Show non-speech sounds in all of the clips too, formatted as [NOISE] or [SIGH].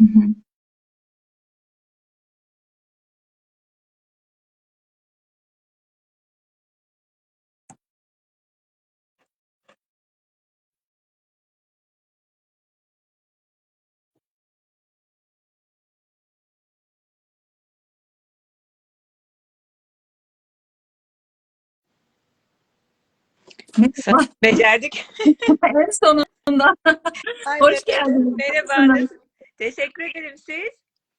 Hı. Becerdik. [LAUGHS] En sonunda. Aynen. Hoş geldiniz. Merhaba Nasılsınız? Teşekkür ederim siz.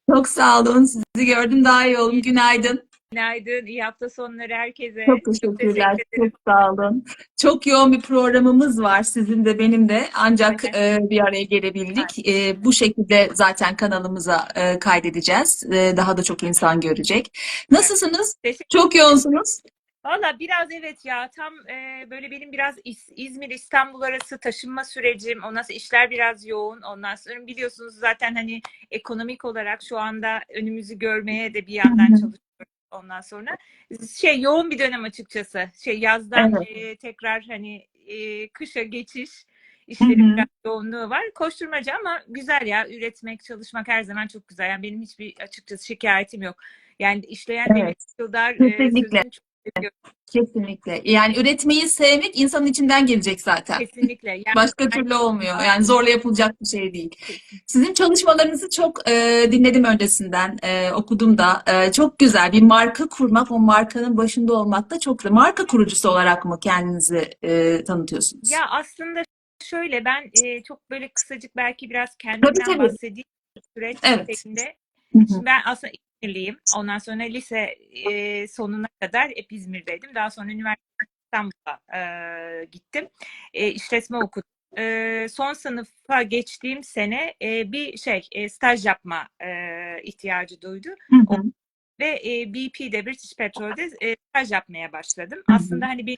Çok sağ olun. Sizi gördüm daha iyi oldum. Günaydın. Günaydın. iyi hafta sonları herkese. Çok teşekkürler. teşekkür ederim. Çok sağ olun. Çok yoğun bir programımız var sizin de benim de. Ancak e, bir araya gelebildik. E, bu şekilde zaten kanalımıza e, kaydedeceğiz. E, daha da çok insan görecek. Nasılsınız? Teşekkür Çok yoğunsunuz. Valla biraz evet ya tam e, böyle benim biraz İz- İzmir İstanbul arası taşınma sürecim ondan sonra işler biraz yoğun ondan sonra biliyorsunuz zaten hani ekonomik olarak şu anda önümüzü görmeye de bir yandan Hı hı. çalışıyoruz ondan sonra şey yoğun bir dönem açıkçası şey yazdan Evet. e, tekrar hani e, kışa geçiş Hı işlerin hı. biraz yoğunluğu var koşturmaca ama güzel ya üretmek çalışmak her zaman çok güzel yani benim hiçbir açıkçası şikayetim yok yani işleyen Evet. Demet Yıldar e, Kesinlikle. sözünü çok. Kesinlikle. Yani üretmeyi sevmek insanın içinden gelecek zaten. Kesinlikle. Yani Başka türlü olmuyor. Yani zorla yapılacak bir şey değil. Sizin çalışmalarınızı çok e, dinledim öncesinden, e, okudum da. E, çok güzel. Bir marka kurmak, o markanın başında olmak da çok güzel. Marka kurucusu olarak mı kendinizi e, tanıtıyorsunuz? ya aslında şöyle ben e, çok böyle kısacık belki biraz kendimden tabii. bahsedeyim süreç Evet. şeklinde. Hı hı. Şimdi ben aslında İzmirliyim. Ondan sonra lise e, sonuna kadar hep İzmir'deydim. Daha sonra üniversite İstanbul'a e, gittim. E, işletme okudum. E, son sınıfa geçtiğim sene e, bir şey e, staj yapma e, ihtiyacı duydu. Hı hı. ve e, BP'de British Petrol'de e, staj yapmaya başladım. Hı hı. Aslında hani bir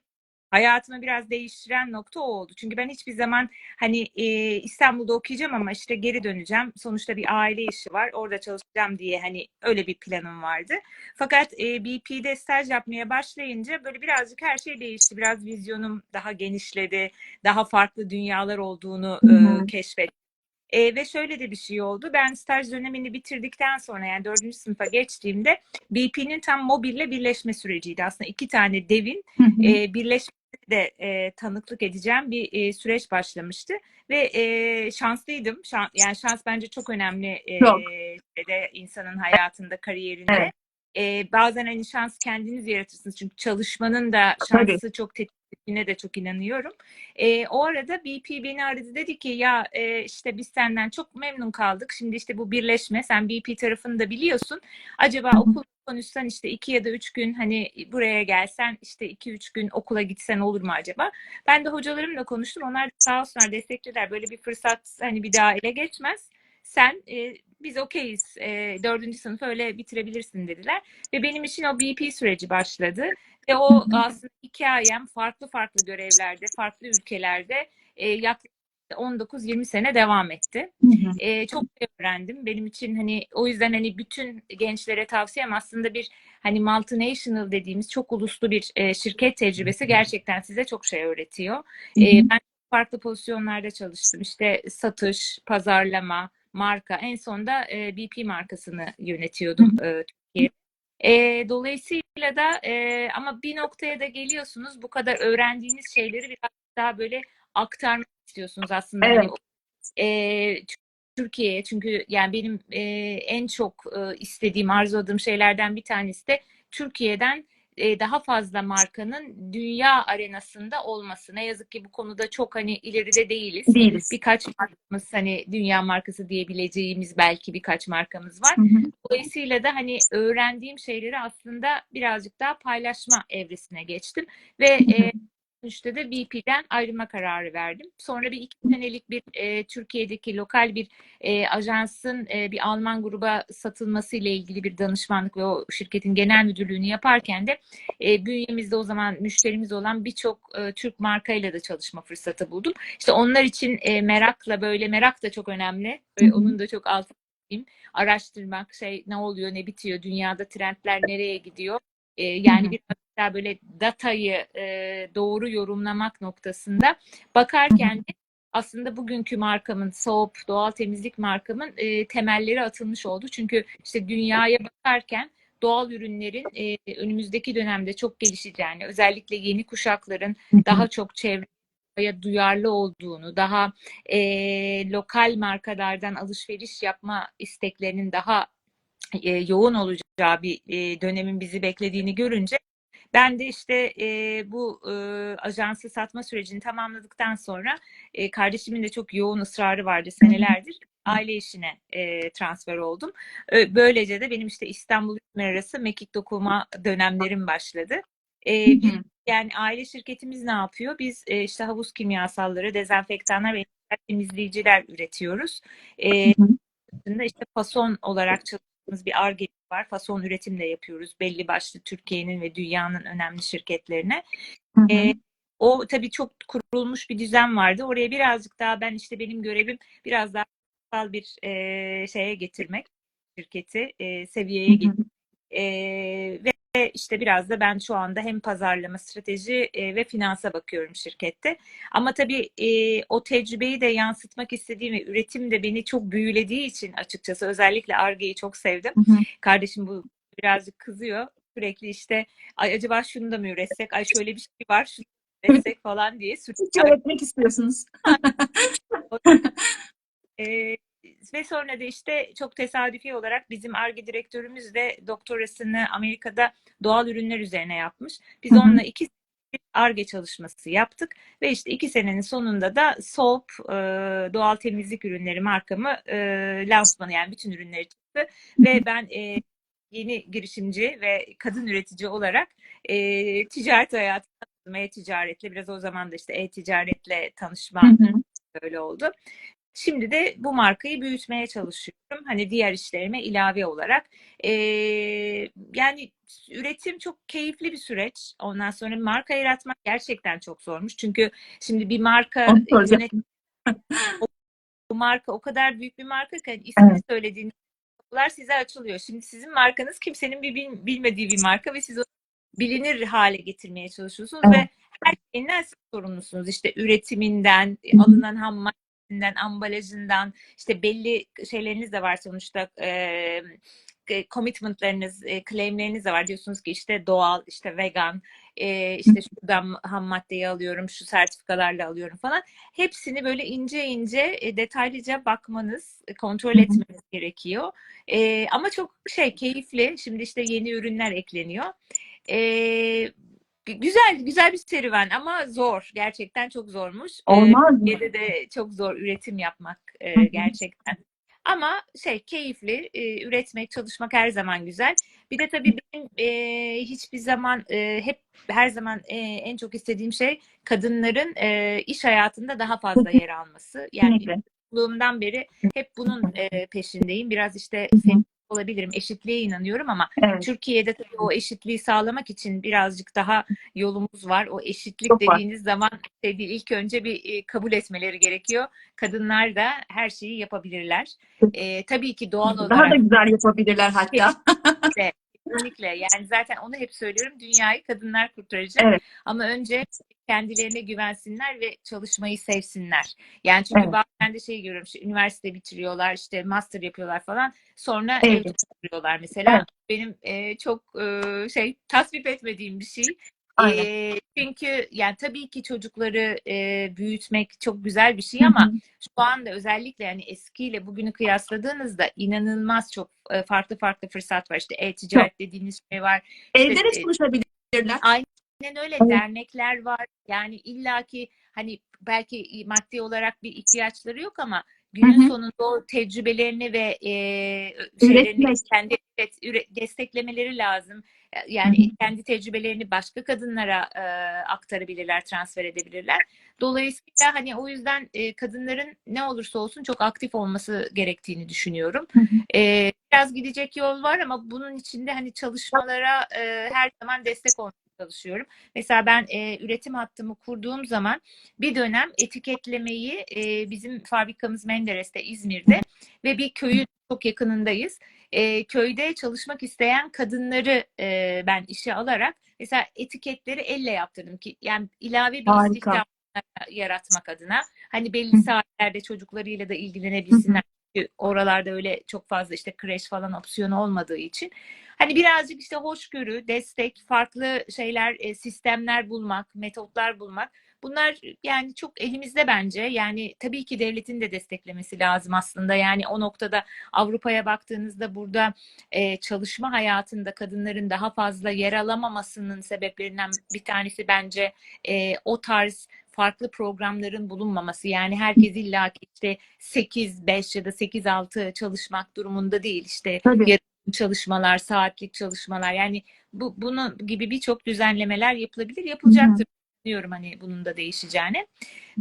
hayatımı biraz değiştiren nokta o oldu. Çünkü ben hiçbir zaman hani e, İstanbul'da okuyacağım ama işte geri döneceğim. Sonuçta bir aile işi var. Orada çalışacağım diye hani öyle bir planım vardı. Fakat e, BP'de staj yapmaya başlayınca böyle birazcık her şey değişti. Biraz vizyonum daha genişledi. Daha farklı dünyalar olduğunu e, keşfettim. E, ve şöyle de bir şey oldu. Ben staj dönemini bitirdikten sonra yani dördüncü sınıfa geçtiğimde BP'nin tam mobille birleşme süreciydi. Aslında iki tane devin e, birleşmesine de e, tanıklık edeceğim bir e, süreç başlamıştı. Ve e, şanslıydım. Şan, yani şans bence çok önemli e, Çok. de insanın hayatında, kariyerinde. Evet. E, bazen hani şans kendiniz yaratırsınız. Çünkü çalışmanın da Tabii. şansı çok tetikliğine de çok inanıyorum. E, o arada BP beni aradı dedi ki ya e, işte biz senden çok memnun kaldık. Şimdi işte bu birleşme sen BP tarafını da biliyorsun. Acaba okul konuşsan işte iki ya da üç gün hani buraya gelsen işte iki üç gün okula gitsen olur mu acaba? Ben de hocalarımla konuştum. Onlar da sağ olsunlar desteklediler. Böyle bir fırsat hani bir daha ele geçmez. Sen e, biz okeyiz. E, dördüncü sınıfı öyle bitirebilirsin dediler. Ve benim için o BP süreci başladı. Ve o aslında hikayem farklı farklı görevlerde, farklı ülkelerde e, yaklaşık 19-20 sene devam etti. Hı hı. E, çok şey öğrendim. Benim için hani o yüzden hani bütün gençlere tavsiyem aslında bir hani multinational dediğimiz çok uluslu bir e, şirket tecrübesi gerçekten size çok şey öğretiyor. Hı E, ben farklı pozisyonlarda çalıştım. İşte satış, pazarlama, marka. En sonda e, BP markasını yönetiyordum e, Türkiye'de. E, dolayısıyla da e, ama bir noktaya da geliyorsunuz bu kadar öğrendiğiniz şeyleri biraz daha böyle aktarmak istiyorsunuz aslında. Hani Evet. e, Türkiye'ye çünkü yani benim e, en çok e, istediğim, arzuladığım şeylerden bir tanesi de Türkiye'den e, daha fazla markanın dünya arenasında olması. Ne yazık ki bu konuda çok hani ileride değiliz. Değiliz. Birkaç markamız hani dünya markası diyebileceğimiz belki birkaç markamız var. Hı hı. Dolayısıyla da hani öğrendiğim şeyleri aslında birazcık daha paylaşma evresine geçtim ve Hı hı. e, sonuçta da BP'den ayrılma kararı verdim. Sonra bir iki senelik bir e, Türkiye'deki lokal bir e, ajansın e, bir Alman gruba satılması ile ilgili bir danışmanlık ve o şirketin genel müdürlüğünü yaparken de e, bünyemizde o zaman müşterimiz olan birçok e, Türk markayla da çalışma fırsatı buldum. İşte onlar için e, merakla böyle merak da çok önemli. Hı hı. onun da çok çizeyim. araştırmak şey ne oluyor ne bitiyor dünyada trendler nereye gidiyor. E, Hı yani hı. bir daha böyle datayı e, doğru yorumlamak noktasında bakarken de aslında bugünkü markamın Soap doğal temizlik markamın e, temelleri atılmış oldu. Çünkü işte dünyaya bakarken doğal ürünlerin e, önümüzdeki dönemde çok gelişeceğini, özellikle yeni kuşakların daha çok çevreye duyarlı olduğunu, daha e, lokal markalardan alışveriş yapma isteklerinin daha e, yoğun olacağı bir e, dönemin bizi beklediğini görünce ben de işte e, bu e, ajansı satma sürecini tamamladıktan sonra e, kardeşimin de çok yoğun ısrarı vardı senelerdir. Aile işine e, transfer oldum. Ö- Böylece de benim işte İstanbul İzmir arası mekik dokuma dönemlerim başladı. E, bir yani aile şirketimiz ne yapıyor? Biz e, işte havuz kimyasalları, dezenfektanlar ve temizleyiciler üretiyoruz. E, işte fason olarak çalıştığımız bir Ar-Ge var. Fason üretim de yapıyoruz belli başlı Türkiye'nin ve dünyanın önemli şirketlerine. Hı hı. E, o tabii çok kurulmuş bir düzen vardı. Oraya birazcık daha ben işte benim görevim biraz daha bir e, şeye getirmek şirketi e, seviyeye Hı hı. getirmek. E, ve işte biraz da ben şu anda hem pazarlama, strateji e, ve finansa bakıyorum şirkette. Ama tabii e, o tecrübeyi de yansıtmak istediğim ve üretim de beni çok büyülediği için açıkçası özellikle Ar-Ge'yi çok sevdim. Hı hı. Kardeşim bu birazcık kızıyor. Sürekli işte ay acaba şunu da mı üretsek? Ay şöyle bir şey var şunu üretsek falan diye sürekli öğretmek istiyorsunuz. Ee, [LAUGHS] ve sonra da işte çok tesadüfi olarak bizim Ar-Ge direktörümüz de doktorasını Amerika'da doğal ürünler üzerine yapmış. Biz Hı hı. onunla iki Ar-Ge çalışması yaptık ve işte iki senenin sonunda da Soap e, doğal temizlik ürünleri markamı e, lansmanı yani bütün ürünleri çıktı ve ben e, yeni girişimci ve kadın üretici olarak e, ticaret hayatına. E-ticaretle biraz o zaman da işte e-ticaretle Hı tanışmam hı. öyle oldu. Şimdi de bu markayı büyütmeye çalışıyorum. Hani diğer işlerime ilave olarak. Ee, yani üretim çok keyifli bir süreç. Ondan sonra marka yaratmak gerçekten çok zormuş. Çünkü şimdi bir marka Onu soracağım. yönet [LAUGHS] bu marka o kadar büyük bir marka ki hani ismini Evet. söylediğiniz kapılar size açılıyor. Şimdi sizin markanız kimsenin bir bil- bilmediği bir marka ve siz onu bilinir hale getirmeye çalışıyorsunuz Evet. ve her şeyinden siz sorumlusunuz. İşte üretiminden, alınan ham maddesinden, ambalajından, işte belli şeyleriniz de var sonuçta e, commitmentlarınız, e, claimleriniz de var. Diyorsunuz ki işte doğal, işte vegan, e, işte şuradan ham maddeyi alıyorum, şu sertifikalarla alıyorum falan. Hepsini böyle ince ince e, detaylıca bakmanız, e, kontrol etmeniz gerekiyor. E, ama çok şey keyifli. Şimdi işte yeni ürünler ekleniyor. E, güzel güzel bir serüven ama zor. Gerçekten çok zormuş. Olmaz mı? Türkiye'de de çok zor üretim yapmak e, gerçekten. Ama şey keyifli, e, üretmek, çalışmak her zaman güzel. Bir de tabii benim e, hiçbir zaman e, hep her zaman e, en çok istediğim şey kadınların e, iş hayatında daha fazla yer alması. Yani çocukluğumdan beri hep bunun e, peşindeyim. Biraz işte olabilirim, eşitliğe inanıyorum ama Evet. Türkiye'de tabii o eşitliği sağlamak için birazcık daha yolumuz var. O eşitlik Çok var. dediğiniz zaman şey değil, ilk önce bir e, kabul etmeleri gerekiyor. Kadınlar da her şeyi yapabilirler. E, tabii ki doğal Daha da olarak güzel yapabilirler hatta. [LAUGHS] kesinlikle, kesinlikle. Yani zaten onu hep söylüyorum. Dünyayı kadınlar kurtaracak. Evet. Ama önce kendilerine güvensinler ve çalışmayı sevsinler. Yani çünkü Evet. bazen de şey görüyorum. işte üniversite bitiriyorlar, işte master yapıyorlar falan. Sonra Evet. evde oturuyorlar mesela. Evet. Benim e, çok e, şey tasvip etmediğim bir şey. Aynen. E, çünkü yani tabii ki çocukları e, büyütmek çok güzel bir şey ama hı. şu anda özellikle yani eskiyle bugünü kıyasladığınızda inanılmaz çok e, farklı farklı fırsat var. İşte e-ticaret dediğiniz şey var. İşte Evde de e, çalışabilirler. Aynen öyle Evet. dernekler var. Yani illaki hani belki maddi olarak bir ihtiyaçları yok ama günün hı. sonunda o tecrübelerini ve e, şeylerini kendi üre- desteklemeleri lazım. Hı hı. Yani kendi tecrübelerini başka kadınlara e, aktarabilirler, transfer edebilirler. Dolayısıyla hani o yüzden e, kadınların ne olursa olsun çok aktif olması gerektiğini düşünüyorum. Hı hı. E, biraz gidecek yol var ama bunun içinde hani çalışmalara e, her zaman destek olmaya çalışıyorum. Mesela ben e, üretim hattımı kurduğum zaman bir dönem etiketlemeyi e, bizim fabrikamız Menderes'te İzmir'de ve bir köyün çok yakınındayız. E, köyde çalışmak isteyen kadınları e, ben işe alarak mesela etiketleri elle yaptırdım ki yani ilave bir Harika. istihdam yaratmak adına. Hani belli saatlerde çocuklarıyla da ilgilenebilsinler. Çünkü oralarda öyle çok fazla işte kreş falan opsiyonu olmadığı için. Hani birazcık işte hoşgörü, destek, farklı şeyler, e, sistemler bulmak, metotlar bulmak. Bunlar yani çok elimizde bence. Yani tabii ki devletin de desteklemesi lazım aslında. Yani o noktada Avrupa'ya baktığınızda burada e, çalışma hayatında kadınların daha fazla yer alamamasının sebeplerinden bir tanesi bence e, o tarz farklı programların bulunmaması. Yani herkes illa işte 8-5 ya da 8-6 çalışmak durumunda değil. İşte Tabii. Çalışmalar, saatlik çalışmalar. Yani bu bunun gibi birçok düzenlemeler yapılabilir, yapılacaktır. Diyorum hani bunun da değişeceğini.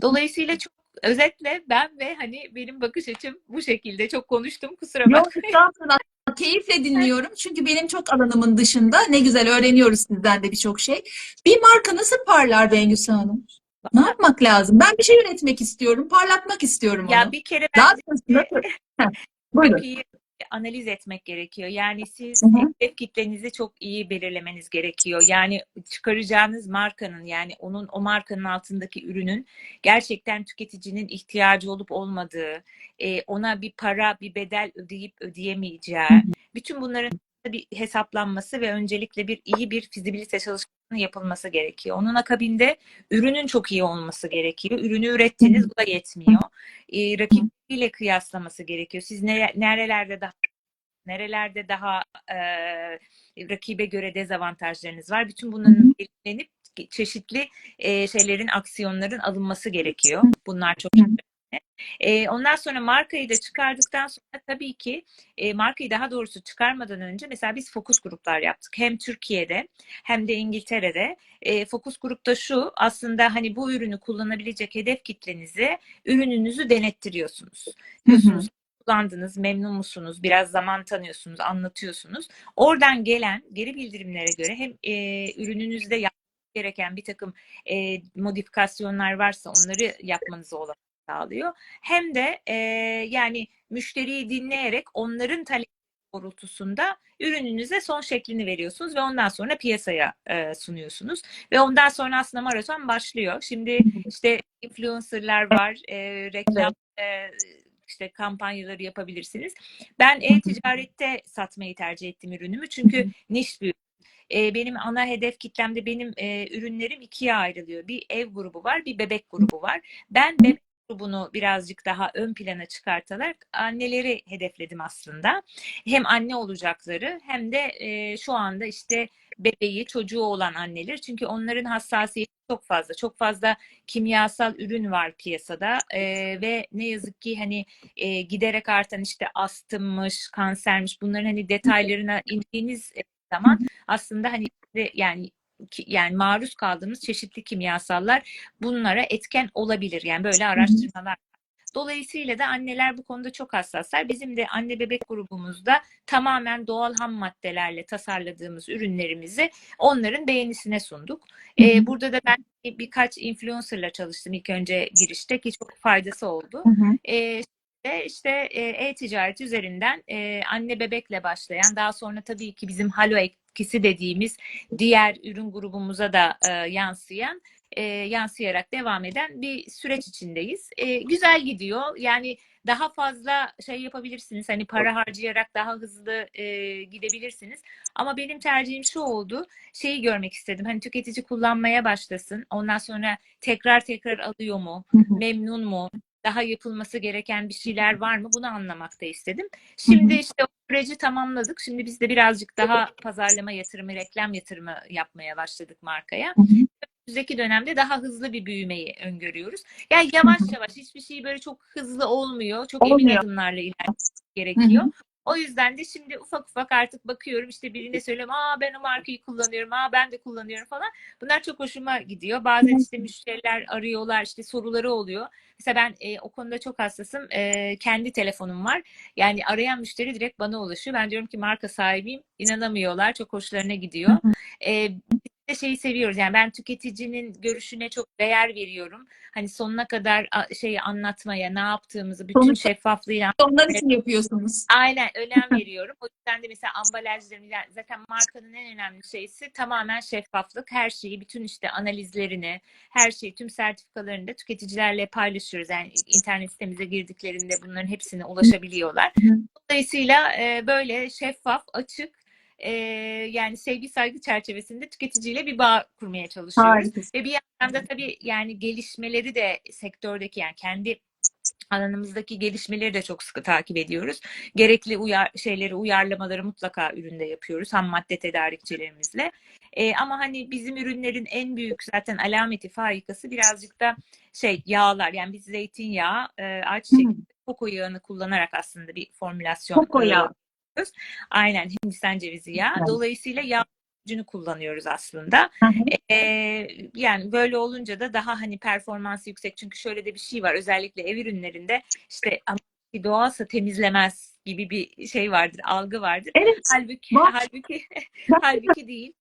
Dolayısıyla çok özetle ben ve hani benim bakış açım bu şekilde. Çok konuştum kusura Yok bakmayın. estağfurullah. Keyifle [LAUGHS] dinliyorum. Çünkü benim çok alanımın dışında ne güzel öğreniyoruz sizden de birçok şey. Bir marka nasıl parlar Bengüsü Hanım? Ne yapmak lazım? Ben bir şey üretmek istiyorum, parlatmak istiyorum onu. Ya bir kere Daha bence sonrasında... Heh, Buyurun. Analiz etmek gerekiyor. Yani siz hedef kitlenizi çok iyi belirlemeniz gerekiyor. Yani çıkaracağınız markanın yani onun o markanın altındaki ürünün gerçekten tüketicinin ihtiyacı olup olmadığı, e, ona bir para, bir bedel ödeyip ödeyemeyeceği, bütün bunların bir hesaplanması ve öncelikle bir iyi bir fizibilite çalışmasının yapılması gerekiyor. Onun akabinde ürünün çok iyi olması gerekiyor. Ürünü ürettiniz bu da yetmiyor. E, rakibiyle kıyaslaması gerekiyor. Siz ne, nerelerde daha nerelerde daha e, rakibe göre dezavantajlarınız var. Bütün bunların belirlenip çeşitli e, şeylerin, aksiyonların alınması gerekiyor. Bunlar çok önemli. E, ondan sonra markayı da çıkardıktan sonra tabii ki e, markayı daha doğrusu çıkarmadan önce mesela biz fokus gruplar yaptık. Hem Türkiye'de hem de İngiltere'de. E, fokus grupta şu aslında hani bu ürünü kullanabilecek hedef kitlenizi ürününüzü denettiriyorsunuz. Diyorsunuz kullandınız, memnun musunuz, biraz zaman tanıyorsunuz, anlatıyorsunuz. Oradan gelen geri bildirimlere göre hem e, ürününüzde gereken bir takım e, modifikasyonlar varsa onları yapmanızı olanak sağlıyor. Hem de e, yani müşteriyi dinleyerek onların talebi doğrultusunda ürününüze son şeklini veriyorsunuz ve ondan sonra piyasaya e, sunuyorsunuz. Ve ondan sonra aslında maraton başlıyor. Şimdi işte influencerlar var, e, reklam e, işte kampanyaları yapabilirsiniz. Ben e-ticarette satmayı tercih ettim ürünümü çünkü niş bir e, benim ana hedef kitlemde benim e, ürünlerim ikiye ayrılıyor. Bir ev grubu var, bir bebek grubu var. Ben bebek grubunu birazcık daha ön plana çıkartarak anneleri hedefledim aslında. Hem anne olacakları hem de e, şu anda işte bebeği, çocuğu olan anneler. Çünkü onların hassasiyeti çok fazla. Çok fazla kimyasal ürün var piyasada e, ve ne yazık ki hani e, giderek artan işte astımmış, kansermiş bunların hani detaylarına indiğiniz zaman aslında hani yani yani maruz kaldığımız çeşitli kimyasallar bunlara etken olabilir. Yani böyle araştırmalar. Dolayısıyla da anneler bu konuda çok hassaslar. Bizim de anne bebek grubumuzda tamamen doğal ham maddelerle tasarladığımız ürünlerimizi onların beğenisine sunduk. Ee, burada da ben birkaç influencerla çalıştım ilk önce girişte ki çok faydası oldu. Ee, ve işte e-ticaret üzerinden e, anne bebekle başlayan daha sonra tabii ki bizim halo etkisi dediğimiz diğer ürün grubumuza da e, yansıyan e, yansıyarak devam eden bir süreç içindeyiz. E, güzel gidiyor. Yani daha fazla şey yapabilirsiniz. Hani para harcayarak daha hızlı e, gidebilirsiniz. Ama benim tercihim şu oldu. Şeyi görmek istedim. Hani tüketici kullanmaya başlasın. Ondan sonra tekrar tekrar alıyor mu? Memnun mu? Daha yapılması gereken bir şeyler var mı? Bunu anlamak da istedim. Şimdi işte o süreci tamamladık. Şimdi biz de birazcık daha pazarlama yatırımı, reklam yatırımı yapmaya başladık markaya. Önümüzdeki dönemde daha hızlı bir büyümeyi öngörüyoruz. Yani yavaş yavaş hiçbir şey böyle çok hızlı olmuyor. Çok emin Olmuyor. adımlarla ilerlemek gerekiyor. O yüzden de şimdi ufak ufak artık bakıyorum işte birine söylüyorum aa ben o markayı kullanıyorum aa ben de kullanıyorum falan. Bunlar çok hoşuma gidiyor. Bazen işte müşteriler arıyorlar işte soruları oluyor. Mesela ben e, o konuda çok hassasım. E, kendi telefonum var. Yani arayan müşteri direkt bana ulaşıyor. Ben diyorum ki marka sahibiyim. İnanamıyorlar. Çok hoşlarına gidiyor. E, de şeyi seviyoruz. Yani ben tüketicinin görüşüne çok değer veriyorum. Hani sonuna kadar şeyi anlatmaya, ne yaptığımızı, bütün Sonuçta- şeffaflığıyla Onlar için yapıyorsunuz. [LAUGHS] Aynen önem veriyorum. O yüzden de mesela ambalajların zaten markanın en önemli şeysi tamamen şeffaflık. Her şeyi, bütün işte analizlerini, her şeyi, tüm sertifikalarını da tüketicilerle paylaşıyoruz. Yani internet sitemize girdiklerinde bunların hepsine ulaşabiliyorlar. Dolayısıyla böyle şeffaf, açık e, yani sevgi saygı çerçevesinde tüketiciyle bir bağ kurmaya çalışıyoruz. Harikasın. Ve bir yandan da tabii yani gelişmeleri de sektördeki yani kendi alanımızdaki gelişmeleri de çok sıkı takip ediyoruz. Gerekli uyar, şeyleri, uyarlamaları mutlaka üründe yapıyoruz. Ham madde tedarikçilerimizle. Ee, ama hani bizim ürünlerin en büyük zaten alameti farikası birazcık da şey yağlar. Yani biz zeytinyağı, e, ayçiçek, koko yağını kullanarak aslında bir formülasyon Koko e, yağı. Yapıyoruz. Aynen Hindistan cevizi yağı. Evet. Dolayısıyla yağ gücünü kullanıyoruz aslında. Hı hı. Ee, yani böyle olunca da daha hani performansı yüksek. Çünkü şöyle de bir şey var. Özellikle ev ürünlerinde işte doğalsa temizlemez gibi bir şey vardır, algı vardır. Evet. Halbuki Var. halbuki halbuki değil.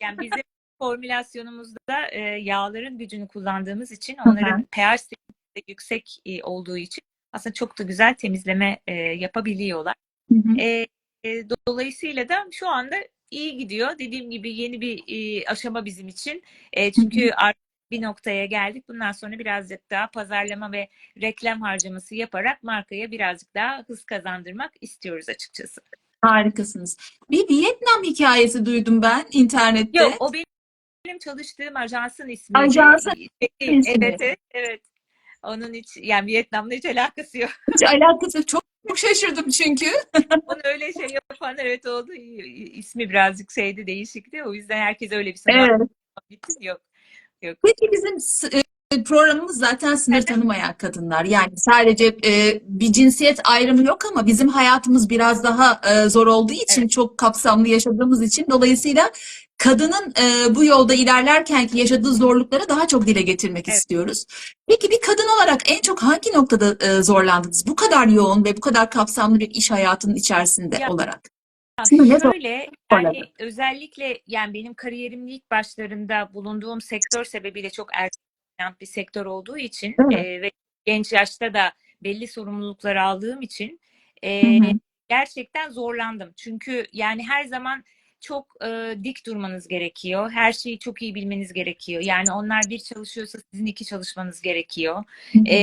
Yani bizim formülasyonumuzda e, yağların gücünü kullandığımız için onların pH seviyesi de yüksek e, olduğu için aslında çok da güzel temizleme e, yapabiliyorlar. Hı hı. E, e, dolayısıyla da şu anda iyi gidiyor. Dediğim gibi yeni bir e, aşama bizim için. E, çünkü artık bir noktaya geldik. Bundan sonra birazcık daha pazarlama ve reklam harcaması yaparak markaya birazcık daha hız kazandırmak istiyoruz açıkçası. Harikasınız. Bir Vietnam hikayesi duydum ben internette. Yok o benim, benim çalıştığım ajansın ismi. Ajansın ismi. Evet, evet. Onun hiç yani Vietnam'la hiç alakası yok. Hiç alakası çok, çok şaşırdım çünkü. Onu öyle şey yapan evet oldu. İsmi birazcık şeydi değişikti. O yüzden herkes öyle bir sanat Evet. Bitti. Yok. Peki bizim e, programımız zaten sınır tanımayan kadınlar. Yani sadece e, bir cinsiyet ayrımı yok ama bizim hayatımız biraz daha e, zor olduğu için, çok kapsamlı yaşadığımız için dolayısıyla kadının e, bu yolda ilerlerken ki yaşadığı zorlukları daha çok dile getirmek Evet. istiyoruz. Peki bir kadın olarak en çok hangi noktada e, zorlandınız? Bu kadar yoğun ve bu kadar kapsamlı bir iş hayatının içerisinde Ya, olarak. Ya Şöyle yani özellikle yani benim kariyerimin ilk başlarında bulunduğum sektör sebebiyle çok erken bir sektör olduğu için e, ve genç yaşta da belli sorumluluklar aldığım için e, Hı hı. gerçekten zorlandım. Çünkü yani her zaman çok e, dik durmanız gerekiyor. Her şeyi çok iyi bilmeniz gerekiyor. Yani onlar bir çalışıyorsa sizin iki çalışmanız gerekiyor. E,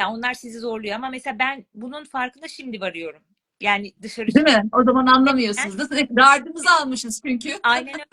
yani onlar sizi zorluyor ama mesela ben bunun farkına şimdi varıyorum. Yani dışarı Değil mi? O zaman anlamıyorsunuz. da sürekli Gardımızı almışız çünkü. Aynen öyle.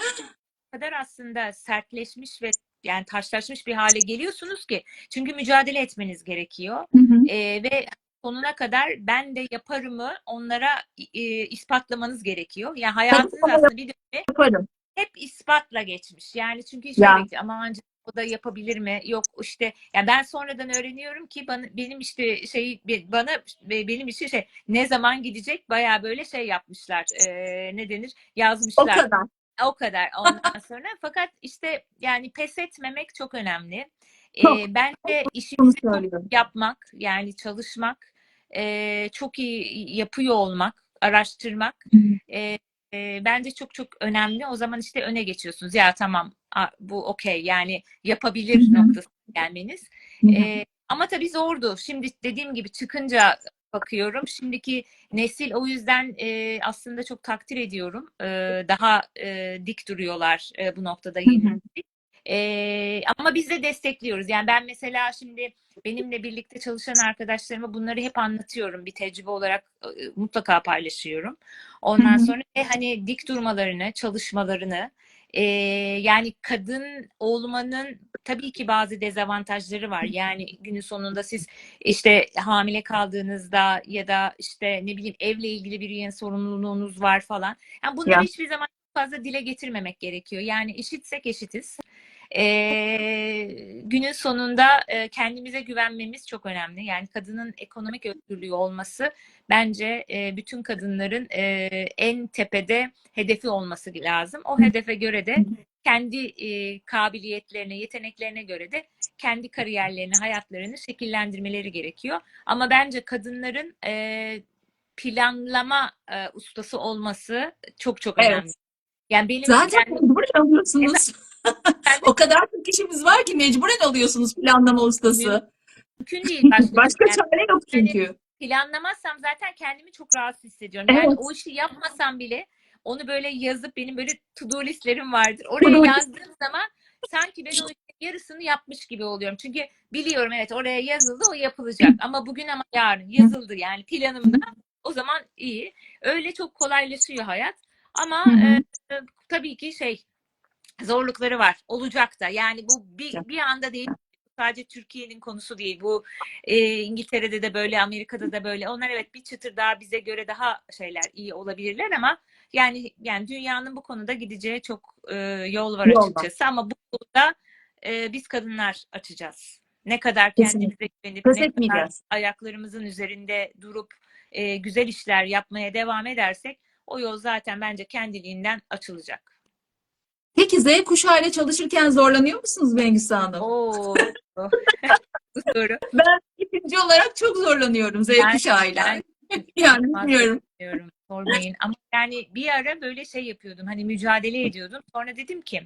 Kadar aslında sertleşmiş ve yani taşlaşmış bir hale geliyorsunuz ki çünkü mücadele etmeniz gerekiyor Hı hı. Ee, ve sonuna kadar ben de yaparımı onlara e, ispatlamanız gerekiyor. Yani hayatınız Tabii, aslında bir dönemi Yaparım. hep ispatla geçmiş. Yani çünkü Ya. şöyle bekliyor aman canım o da yapabilir mi? Yok işte yani ben sonradan öğreniyorum ki bana, benim işte şey bana benim için şey ne zaman gidecek baya böyle şey yapmışlar. Ee, ne denir? O Yazmışlar. kadar. O kadar ondan sonra. Fakat işte yani pes etmemek çok önemli. Çok. bence işimizi yapmak yani çalışmak, e, çok iyi yapıyor olmak, araştırmak e, e, bence çok çok önemli. O zaman işte öne geçiyorsunuz. Ya tamam bu okey yani yapabilir noktasına gelmeniz. Hı hı. E, ama tabii zordu. Şimdi dediğim gibi çıkınca bakıyorum. Şimdiki nesil o yüzden e, aslında çok takdir ediyorum. E, daha e, dik duruyorlar e, bu noktada yeni nesil. E, ama biz de destekliyoruz. Yani ben mesela şimdi benimle birlikte çalışan arkadaşlarıma bunları hep anlatıyorum. Bir tecrübe olarak e, mutlaka paylaşıyorum. Ondan sonra ve hani dik durmalarını, çalışmalarını e, yani kadın olmanın tabii ki bazı dezavantajları var. Yani günün sonunda siz işte hamile kaldığınızda ya da işte ne bileyim evle ilgili bir yeni sorumluluğunuz var falan. Yani bunları Ya. hiçbir zaman fazla dile getirmemek gerekiyor. Yani eşitsek eşitiz. Ee, günün sonunda e, kendimize güvenmemiz çok önemli. Yani kadının ekonomik özgürlüğü olması bence e, bütün kadınların e, en tepede hedefi olması lazım. O hedefe göre de kendi e, kabiliyetlerine, yeteneklerine göre de kendi kariyerlerini, hayatlarını şekillendirmeleri gerekiyor. Ama bence kadınların e, planlama e, ustası olması çok çok Evet. önemli. Yani benim Zaten yani mecbur kalıyorsunuz. [LAUGHS] O kadar çok işimiz var ki mecburen oluyorsunuz planlama ustası. Mümkün değil. Başka, [LAUGHS] Başka yani çare yok çünkü. planlamazsam zaten kendimi çok rahatsız hissediyorum. Yani Evet. o işi yapmasam bile onu böyle yazıp benim böyle to-do listlerim vardır. Oraya yazdığım zaman sanki ben o işin yarısını yapmış gibi oluyorum. Çünkü biliyorum evet oraya yazıldı o yapılacak. Ama bugün ama yarın yazıldı yani planımda. O zaman iyi. Öyle çok kolaylaşıyor hayat. Ama Hı hı. e, e, tabii ki şey zorlukları var. Olacak da. Yani bu bir, bir anda değil. Sadece Türkiye'nin konusu değil. Bu e, İngiltere'de de böyle, Amerika'da da böyle. Onlar evet bir çıtır daha bize göre daha şeyler iyi olabilirler ama yani yani dünyanın bu konuda gideceği çok e, yol var Yol var. açıkçası. Ama bu konuda e, biz kadınlar açacağız. Ne kadar Kesinlikle. kendimize güvenip Pes ne kadar ayaklarımızın üzerinde durup e, güzel işler yapmaya devam edersek o yol zaten bence kendiliğinden açılacak. Peki Z kuşağıyla çalışırken zorlanıyor musunuz Bengüsü Hanım? Oo. [LAUGHS] Ben ikinci olarak çok zorlanıyorum Z Ben- kuşağıyla. [LAUGHS] ben- Yani bilmiyorum. Diyorum, sormayın. Ama yani bir ara böyle şey yapıyordum. Hani mücadele ediyordum. Sonra dedim ki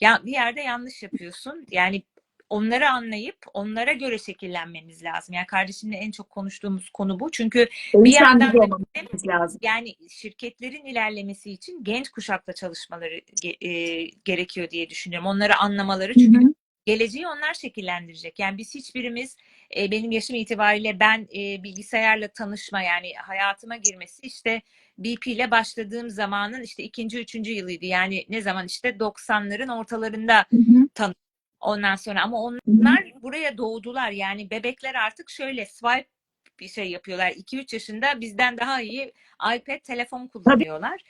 ya bir yerde yanlış yapıyorsun. Yani onları anlayıp onlara göre şekillenmemiz lazım. Yani kardeşimle en çok konuştuğumuz konu bu. Çünkü bir yandan olmamız lazım. yani şirketlerin ilerlemesi için genç kuşakla çalışmaları e, gerekiyor diye düşünüyorum. Onları anlamaları çünkü hı. geleceği onlar şekillendirecek. Yani biz hiçbirimiz e, benim yaşım itibariyle ben e, bilgisayarla tanışma yani hayatıma girmesi işte BP ile başladığım zamanın işte ikinci, üçüncü yılıydı. Yani ne zaman işte 90'ların ortalarında hı. Ondan sonra ama onlar buraya doğdular. Yani bebekler artık şöyle swipe bir şey yapıyorlar. 2-3 yaşında bizden daha iyi iPad, telefon kullanıyorlar.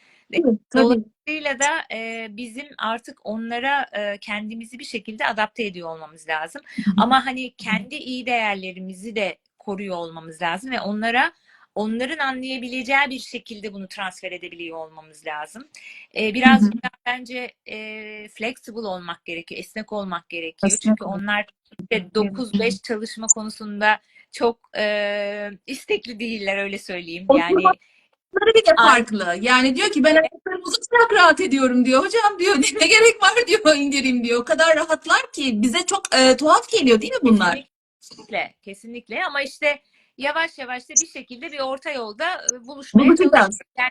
Tabii. Dolayısıyla da e, bizim artık onlara e, kendimizi bir şekilde adapte ediyor olmamız lazım. Ama hani kendi iyi değerlerimizi de koruyor olmamız lazım ve onlara onların anlayabileceği bir şekilde bunu transfer edebiliyor olmamız lazım. E, birazcık daha bence e, flexible olmak gerekiyor, esnek olmak gerekiyor. Esnek Çünkü onlar işte 9-5 çalışma konusunda çok e, istekli değiller öyle söyleyeyim. Yani Bunları bir de Ay- farklı. Yani diyor ki ben ayaklarımı uzatarak rahat ediyorum diyor. Hocam diyor [LAUGHS] ne gerek var diyor indireyim diyor. O kadar rahatlar ki bize çok e, tuhaf geliyor değil mi bunlar? Kesinlikle, kesinlikle ama işte yavaş yavaş da bir şekilde bir orta yolda buluşmaya çalışıyoruz. Yani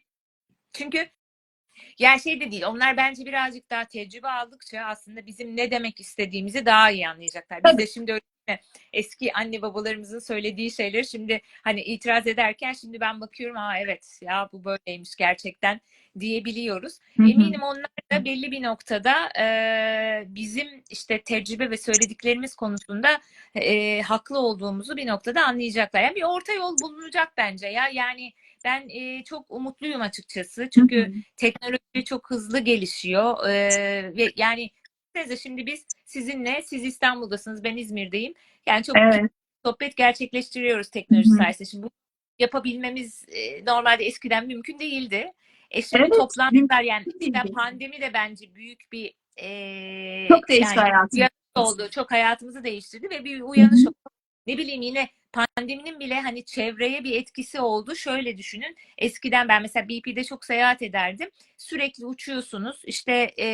çünkü yani şey de değil. Onlar bence birazcık daha tecrübe aldıkça aslında bizim ne demek istediğimizi daha iyi anlayacaklar. Biz Tabii. de şimdi öyle mi? eski anne babalarımızın söylediği şeyleri şimdi hani itiraz ederken şimdi ben bakıyorum aa evet ya bu böyleymiş gerçekten diyebiliyoruz. Hı hı. Eminim onlar da belli bir noktada e, bizim işte tecrübe ve söylediklerimiz konusunda e, haklı olduğumuzu bir noktada anlayacaklar. Yani bir orta yol bulunacak bence ya. Yani ben e, çok umutluyum açıkçası. Çünkü Hı hı. teknoloji çok hızlı gelişiyor e, ve yani düşünsenize şimdi biz sizinle siz İstanbul'dasınız ben İzmir'deyim. Yani çok Evet. sohbet gerçekleştiriyoruz teknoloji Hı hı. sayesinde. Şimdi bu yapabilmemiz e, normalde eskiden mümkün değildi. E şimdi Evet, toplantılar yani pandemi de bence büyük bir e, Çok değişti yani hayatım. uyanış oldu. Çok hayatımızı değiştirdi ve bir uyanış oldu. Ne bileyim yine pandeminin bile hani çevreye bir etkisi oldu. Şöyle düşünün. Eskiden ben mesela BP'de çok seyahat ederdim. Sürekli uçuyorsunuz. İşte e,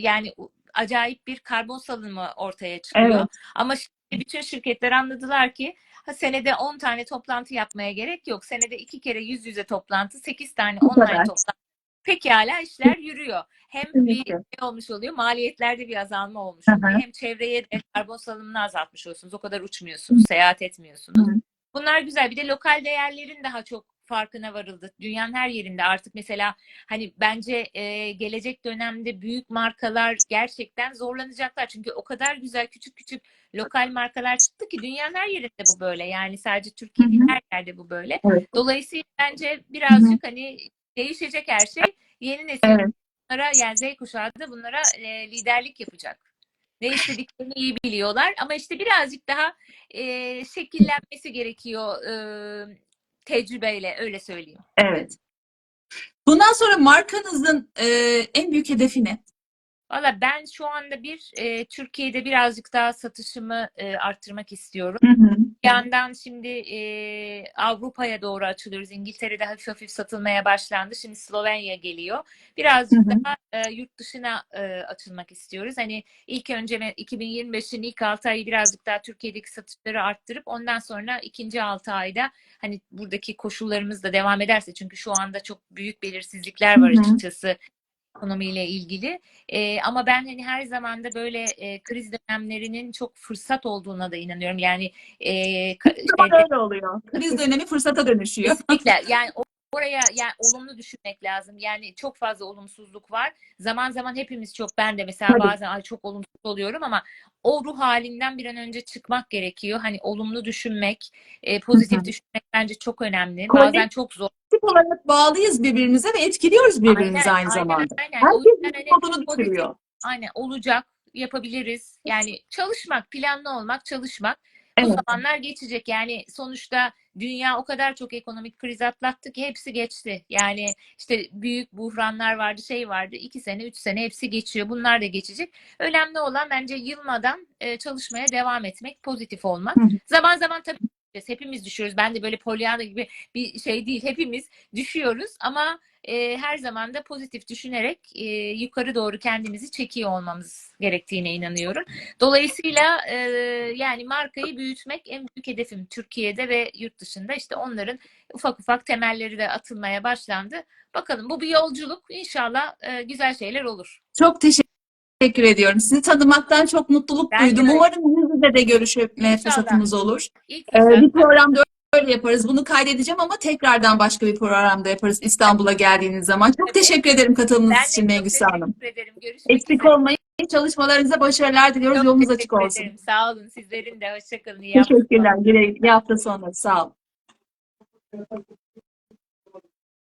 yani acayip bir karbon salınımı ortaya çıkıyor. Evet. Ama şimdi bütün şirketler anladılar ki ha, senede 10 tane toplantı yapmaya gerek yok. Senede 2 kere yüz yüze toplantı, 8 tane online kadar. toplantı. Pekala işler yürüyor. Hem bir şey olmuş oluyor, maliyetlerde bir azalma olmuş oluyor. Hem çevreye de karbon salınımını azaltmış oluyorsunuz. O kadar uçmuyorsunuz, seyahat etmiyorsunuz. Hı hı. Bunlar güzel. Bir de lokal değerlerin daha çok farkına varıldı. Dünyanın her yerinde artık mesela hani bence e, gelecek dönemde büyük markalar gerçekten zorlanacaklar. Çünkü o kadar güzel küçük küçük lokal markalar çıktı ki dünyanın her yerinde bu böyle. Yani sadece Türkiye Hı değil hı. her yerde bu böyle. Evet. Dolayısıyla bence birazcık hani değişecek her şey. Yeni nesil Evet. bunlara yani Z kuşağı da bunlara e, liderlik yapacak. Ne istediklerini iyi biliyorlar ama işte birazcık daha e, şekillenmesi gerekiyor e, tecrübeyle öyle söyleyeyim. Evet. Bundan sonra markanızın e, en büyük hedefi ne? Valla ben şu anda bir e, Türkiye'de birazcık daha satışımı e, arttırmak istiyorum. Hı hı. Yandan şimdi e, Avrupa'ya doğru açılıyoruz. İngiltere'de hafif hafif satılmaya başlandı. Şimdi Slovenya geliyor. Birazcık Hı hı. daha e, yurt dışına e, açılmak istiyoruz. Hani ilk önce me- 2025'in ilk 6 ayı birazcık daha Türkiye'deki satışları arttırıp ondan sonra ikinci 6 ayda hani buradaki koşullarımız da devam ederse çünkü şu anda çok büyük belirsizlikler var Hı hı. açıkçası ekonomiyle ilgili. Ee, ama ben hani her zaman da böyle e, kriz dönemlerinin çok fırsat olduğuna da inanıyorum. Yani e, şeyde- öyle oluyor. Kriz dönemi fırsata dönüşüyor. Kesinlikle. [LAUGHS] Yani o- oraya yani olumlu düşünmek lazım. Yani çok fazla olumsuzluk var. Zaman zaman hepimiz çok ben de mesela Tabii. bazen ay çok olumsuz oluyorum ama o ruh halinden bir an önce çıkmak gerekiyor. Hani olumlu düşünmek, e, pozitif Hı hı. düşünmek bence çok önemli. Kolektif Bazen çok zor. Tip olarak bağlıyız birbirimize ve etkiliyoruz birbirimizi Aynen, aynı aynen, zamanda. aynen. Herkes modunu düşürüyor. Aynen olacak, yapabiliriz. Yani çalışmak, planlı olmak, çalışmak. Evet. zamanlar geçecek. Yani sonuçta dünya o kadar çok ekonomik kriz atlattı ki hepsi geçti. Yani işte büyük buhranlar vardı, şey vardı. iki sene, üç sene hepsi geçiyor. Bunlar da geçecek. Önemli olan bence yılmadan e, çalışmaya devam etmek, pozitif olmak. Zaman zaman tabii hepimiz düşüyoruz. Ben de böyle Pollyanna gibi bir şey değil. Hepimiz düşüyoruz ama e, her zaman da pozitif düşünerek e, yukarı doğru kendimizi çekiyor olmamız gerektiğine inanıyorum. Dolayısıyla e, yani markayı büyütmek en büyük hedefim Türkiye'de ve yurt dışında. İşte onların ufak ufak temelleri de atılmaya başlandı. Bakalım bu bir yolculuk. İnşallah e, güzel şeyler olur. Çok teşekkür ediyorum. Sizi tanımaktan çok mutluluk Ben duydum. öyle. Umarım yüz yüze de görüşme İnşallah. fırsatımız olur. İlk Ee, bir programda öyle yaparız. Bunu kaydedeceğim ama tekrardan başka bir programda yaparız İstanbul'a geldiğiniz zaman. Çok teşekkür ederim katılımınız ben için çok Mevgüsü Hanım. teşekkür ederim. Görüşmek Eksik üzere. olmayın. Çalışmalarınıza başarılar diliyoruz. Çok Yolunuz açık teşekkür olsun. ederim. Sağ olun. Sizlerin de hoşçakalın. İyi hafta Teşekkürler. Güle, iyi hafta sonları. Sağ olun.